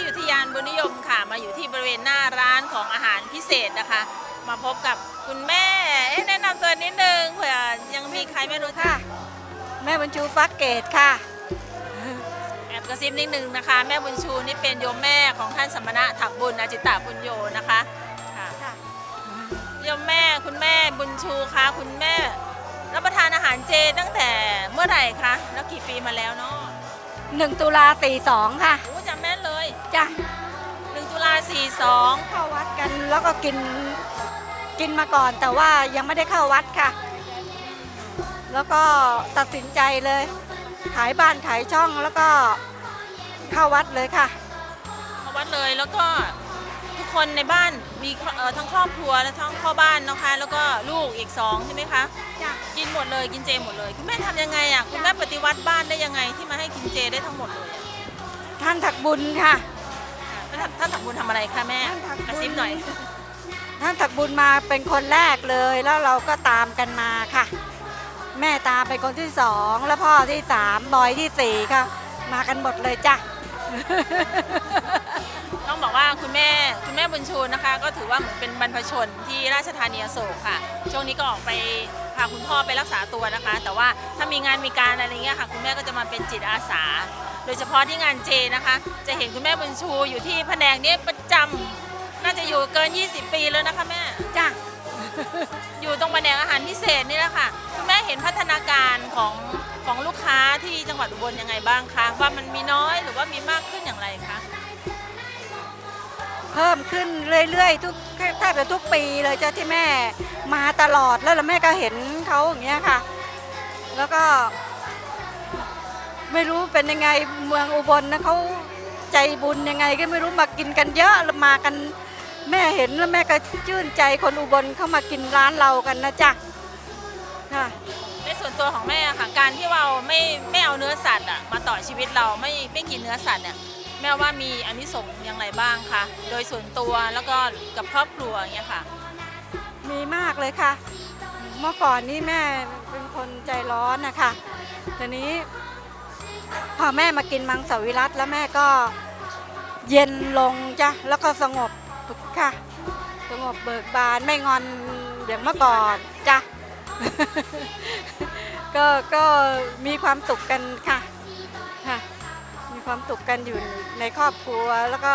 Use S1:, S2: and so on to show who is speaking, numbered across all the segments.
S1: ที่อุทยานบุญนิยมค่ะ มาอยู่ที่บริเวณหน้าร้านของอาหารพิเศษนะคะ มาพบกับคุณแม่เอ๊ะแนะนำตัวนิดนึงเผื่อยังมีใครไม่รู้จัก
S2: ค่ะ แม่บรรชูฟักเกตค่ะ
S1: แอบกระซิบนิดนึงนะคะ แม่บุญชูนี่เป็นโยมแม่ของท่านสมณะถักบุญอาจิตตบุญโยนะคะค่ะโยมแม่คุณแม่บุญชูคะคุณแม่รับประทานอาหารเจตั้งแต่เมื่อไหร่คะแล้วกี่ปีมาแล้วเนาะ
S2: หนึ่งตุลาสี่สองค่ะ
S1: โอ้ จำแม่นเลย
S2: จ้ะ
S1: 1ตุลา42
S2: เข้าวัดกันแล้วก็กินกินมาก่อน แต่ว่ายังไม่ได้เข้าวัดค่ะ แล้วก็ตัดสินใจเลย ขายบ้านขายช่องแล้วก็เข้าวัดเลยค่ะ
S1: มาวัดเลยแล้วก็ทุกคนในบ้านมีเอ่อทั้งครอบครัวและทั้งพ่อบ้านนะคะ แล้วก็ลูกอีกสองใช่ไหมคะ
S2: จ้ะ
S1: กินหมดเลยกินเจหมดเลยคุณแม่ทำยังไงอะคุณแม่ปฏิวัติบ้านได้ยังไงที่มาให้กินเจได้ทั้งหมดเลยอะ
S2: ท่านถักบุญค่ะ
S1: แล้ว ท่านท่านถักบุญทำอะไรคะแม่
S2: ท่านถักบุญ
S1: กระซิบหน่อย
S2: ท่านถักบุญมาเป็นคนแรกเลยแล้วเราก็ตามกันมาค่ะ แม่ตามเป็นคนที่สองแล้วพ่อที่สามบอยที่สี่ค่ะ มากันหมดเลยจ้ะ
S1: ต้องบอกว่าคุณแม่คุณแม่บุญชูนะคะ ก็ถือว่าเหมือนเป็นบรรพชนที่ราชธานีอโศกค่ะ ช่วงนี้ก็ออกไปพาคุณพ่อไปรักษาตัวนะคะ แต่ว่าถ้ามีงานมีการอะไรเงี้ยค่ะ คุณแม่ก็จะมาเป็นจิตอาสา โดยเฉพาะที่งานเจนะคะ จะเห็นคุณแม่บุญชูอยู่ที่แผนกนี้ประจำน่าจะอยู่เกิน 20 ปีแล้วนะคะแม่
S2: จ้ะ
S1: อยู่ตรงแผนกอาหารพิเศษนี่แหละค่ะคุณแม่เห็นพัฒนาการของของลูกค้าที่จังหวัดอุบลยังไงบ้างคะว่ามันมีน้อยหรือว่ามีมากขึ้นอย่างไรคะ
S2: เพิ่มขึ้นเรื่อยๆทุกแทบจะทุกปีเลยจ้ะที่แม่มาตลอดแล้วแล้วแม่ก็เห็นเขาอย่างเงี้ยค่ะ แล้วก็ ไม่รู้เป็นยังไงเมืองอุบลนะเขาใจบุญยังไงก็ไม่รู้มากินกันเยอะมากัน แม่เห็นแล้วแม่ก็ชื่นใจคนอุบลเข้ามากินร้านเรากันนะจ๊ะค่ะ
S1: ในส่วนตัวของแม่อะค่ะการที่เราไม่ไม่เอาเนื้อสัตว์อะมาต่อชีวิตเราไม่ไม่กินเนื้อสัตว์เนี่ยแม่ว่ามีอานิสงส์อย่างไรบ้างคะโดยส่วนตัวแล้วก็กับครอบครัวอย่างเงี้ยค่ะ
S2: มีมากเลยค่ะ เมื่อก่อนนี้แม่เป็นคนใจร้อนนะคะทีนี้ พอแม่มากินมังสวิรัตแล้วแม่ก็เย็นลงจ้ะแล้วก็สงบค่ะ สงบเบิกบานไม่งอนอย่างเมื่อก่อนจ้ะก็ก็มีความสุขกันค่ะค่ะ มีความสุขกันอยู่ในครอบครัวแล้วก็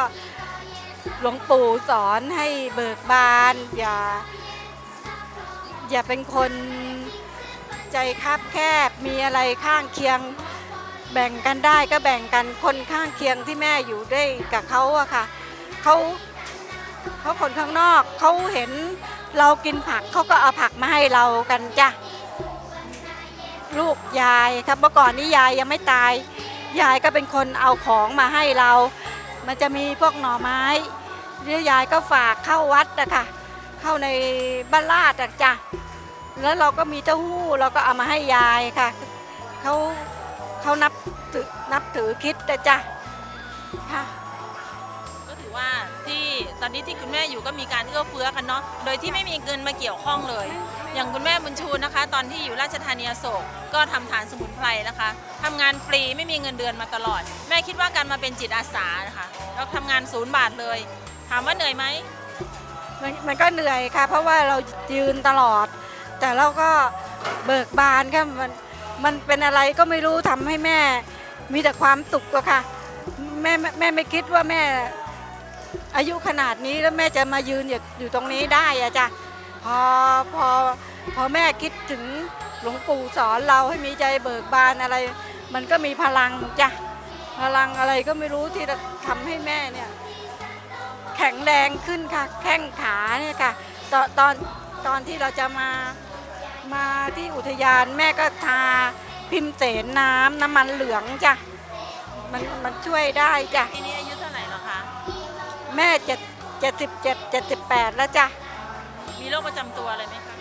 S2: หลวงปู่สอนให้เบิกบาน อย่า อย่าเป็นคนใจคับแคบมีอะไรข้างเคียง แบ่งกันได้ก็แบ่งกันคนข้างเคียงที่แม่อยู่ด้วยกับเขาอะค่ะเขาเขาคนข้างนอกเขาเห็นเรากินผักเขาก็เอาผักมาให้เรากันจ้ะลูกยายครับเมื่อก่อนนี้ยายยังไม่ตาย ยายก็เป็นคนเอาของมาให้เรา มันจะมีพวกหน่อไม้เดี๋ยวยายก็ฝากเข้าวัดนะคะเข้าในบ้านลาดจ้ะแล้วเราก็มีเต้าหู้เราก็เอามาให้ยายค่ะเขา เขานับถือนับถือคิดนะจ้ะค่ะ
S1: ก็ถือว่าที่ตอนนี้ที่คุณแม่อยู่ก็มีการเอื้อเฟื้อกันเนาะโดยที่ไม่มีเงินมาเกี่ยวข้องเลย อย่างคุณแม่บุญชูนะคะ ตอนที่อยู่ราชธานีอโศกก็ทำฐานสมุนไพรนะคะทำงานฟรีไม่มีเงินเดือนมาตลอด แม่คิดว่าการมาเป็นจิตอาสานะคะแล้วทำงานศูนย์บาทเลย ถามว่าเหนื่อยไหม
S2: มันมันก็เหนื่อยค่ะ เพราะว่าเรายืนตลอด แต่เราก็เบิกบานค่ะมัน มันเป็นอะไรก็ไม่รู้ทำให้แม่ มีแต่ความสุขอะค่ะแม่แม่แม่ไม่คิดว่าแม่ อายุขนาดนี้แล้วแม่จะมายืนอยู่อยู่ตรงนี้ได้อะจ้ะพอพอพอแม่คิดถึงหลวงปู่สอนเราให้มีใจเบิกบานอะไร มันก็มีพลังจ้ะพลังอะไรก็ไม่รู้ที่จะทำให้แม่เนี่ย แข็งแรงขึ้นค่ะ แข้งขาเนี่ยค่ะ ตอนตอนตอนที่เราจะมา มาที่อุทยานแม่ก็ทาพิมพ์เสนน้ำน้ำมันเหลืองจ้ะ มันมันช่วยได้จ้ะ
S1: ปีนี้อายุเท่าไหร่แล้วคะ
S2: แม่เจ็ดเจ็ดสิบเจ็ดเจ็ดสิบแปดแล้วจ้ะ
S1: มีโรคประจำตัวอะไรไหมคะ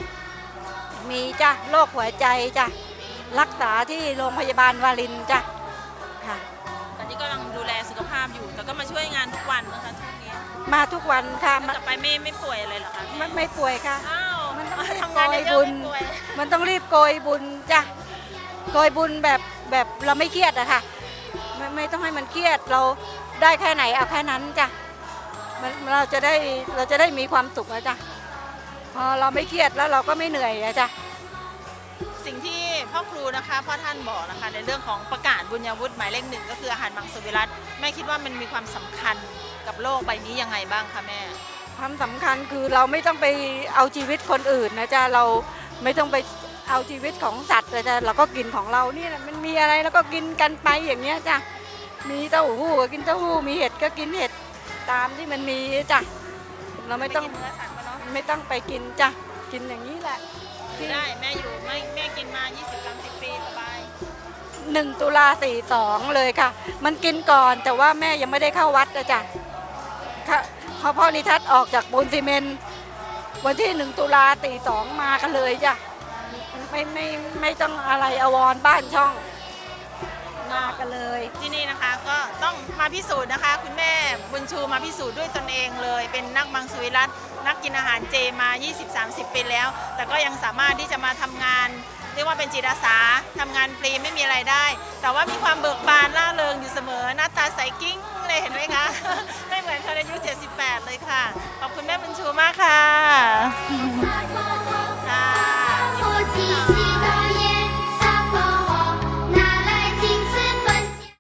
S2: มีจ้ะโรคหัวใจจ้ะ รักษาที่โรงพยาบาลวารินจ้ะค่ะ
S1: ตอนนี้กำลังดูแลสุขภาพอยู่แต่ก็มาช่วยงานทุกวันนะคะช่วงนี้
S2: มาทุกวันค่ะ
S1: แล้ว
S2: มัน
S1: กลับไปไม่ไม่ป่วยอะไรเหรอคะ
S2: ไม่ไม่ป่วยค่ะ
S1: อ้าว
S2: มันต้อง
S1: ทำงานเย
S2: โกยบุ
S1: อะ
S2: ญ
S1: ๆไม่ป่วย
S2: มันต้องรีบโกยบุญจ้ะโกยบุญแบบแบบเราไม่เครียดอะค่ะไม่ไม่ต้องให้มันเครียดเราได้แค่ไหนเอาแค่นั้นจ้ะมันเราจะได้เราจะได้มีความสุขอะจ้ะพอเราไม่เครียดแล้วเราก็ไม่เหนื่อยอะจ้ะ
S1: สิ่งที่พ่อครูนะคะพ่อท่านบอกนะคะในเรื่องของประกาศบุญญาวุฒิหมายเลขหนึ่งก็คืออาหารมังสวิรัตแม่คิดว่ามันมีความสำคัญกับโลกใบนี้ยังไงบ้างคะแม่
S2: ความสำคัญคือเราไม่ต้องไปเอาชีวิตคนอื่นนะจ๊ะเราไม่ต้องไปเอาชีวิตของสัตว์นะจ๊ะเราก็กินของเรานี่แหละมันมีอะไรแล้วก็กินกันไปอย่างเงี้ยจ้ะมีเต้าหู้ก็กินเต้าหู้มีเห็ดก็กินเห็ดตามที่มันมีจ้ะเราไม่ต้อง
S1: กินเนื้อสัตว์มาเนาะ
S2: ไม่ต้องไปกินจ้ะกินอย่างนี้แหละที่
S1: ได้แม่อยู่ไม่แม่กินมา 20-30 ปีสบาย
S2: หนึ่งตุลาสี่สองเลยค่ะ มันกินก่อนแต่ว่าแม่ยังไม่ได้เข้าวัดนะจ๊ะค่ะ พอพ่อนิทัศน์ออกจากปูนซีเมนต์วันที่หนึ่งตุลาตีสองมากันเลยจ้ะไม่ไม่ไม่ต้องอะไรอวรบ้านช่องมากันเลย
S1: ที่นี่นะคะก็ต้องมาพิสูจน์นะคะ คุณแม่บุญชูมาพิสูจน์ด้วยตนเองเลย เป็นนักมังสวิรัตนักกินอาหารเจมา 20-30 ปีแล้ว แต่ก็ยังสามารถที่จะมาทำงาน เรียกว่าเป็นจิตอาสาทำงานฟรีไม่มีอะไรได้ แต่ว่ามีความเบิกบานล่าเริงอยู่เสมอหน้าตาใสกิ้งเลยเห็นไหมคะ ค่ะ ขอบคุณแม่บุญชูมากค่ะ